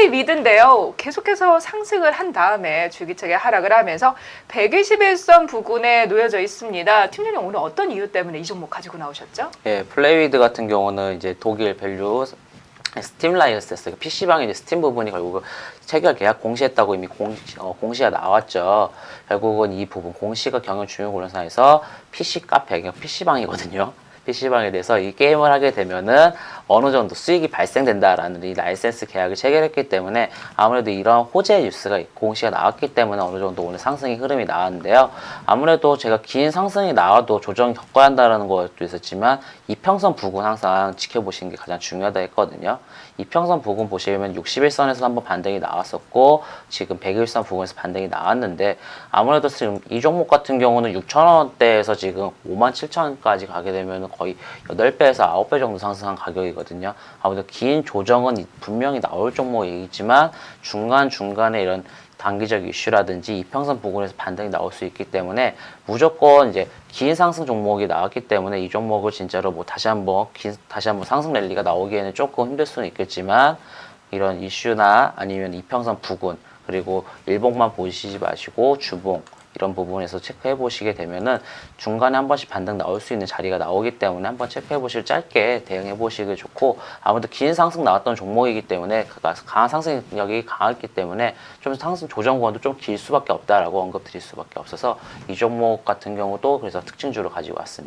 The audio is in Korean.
플레이 미드인데요. 계속해서 상승을 한 다음에 줄기차게 하락을 하면서 121선 부근에 놓여져 있습니다. 팀장님 오늘 어떤 이유 때문에 이 종목 가지고 나오셨죠? 예, 플레이위드 같은 경우는 이제 독일 밸류 스팀 라이언스 PC방에 이제 스팀 부분이 결국 체결 계약 공시했다고 이미 공, 어, 공시가 나왔죠. 결국은 이 부분 공시가 경영 중요 고려사에서 PC 카페, PC방이거든요. PC방에 대해서 이 게임을 하게 되면은 어느 정도 수익이 발생된다라는 이 라이센스 계약을 체결했기 때문에 아무래도 이런 호재 뉴스가 공시가 나왔기 때문에 어느 정도 오늘 상승의 흐름이 나왔는데요. 아무래도 제가 긴 상승이 나와도 조정 겪어야 한다는 것도 있었지만 이평선 부근 항상 지켜보시는 게 가장 중요하다 했거든요. 이평선 부근 보시면 61선에서 한번 반등이 나왔었고 지금 101선 부근에서 반등이 나왔는데 아무래도 지금 이 종목 같은 경우는 6천원대에서 지금 5만 7천원까지 가게 되면 거의 8배에서 9배 정도 상승한 가격이 거든요. 아무래도 긴 조정은 분명히 나올 종목이지만 중간중간에 이런 단기적 이슈라든지 이평선 부근에서 반등이 나올 수 있기 때문에 무조건 이제 긴 상승 종목이 나왔기 때문에 이 종목을 진짜로 뭐 다시 한번 긴, 다시 한번 상승 랠리가 나오기에는 조금 힘들 수는 있겠지만 이런 이슈나 아니면 이평선 부근 그리고 일봉만 보시지 마시고 주봉 이런 부분에서 체크해 보시게 되면은 중간에 한 번씩 반등 나올 수 있는 자리가 나오기 때문에 한번 체크해 보실 짧게 대응해 보시기 좋고 아무래도 긴 상승 나왔던 종목이기 때문에 강한 상승력이 강했기 때문에 좀 상승 조정 구간도 좀 길 수밖에 없다라고 언급 드릴 수밖에 없어서 이 종목 같은 경우도 그래서 특징주로 가지고 왔습니다.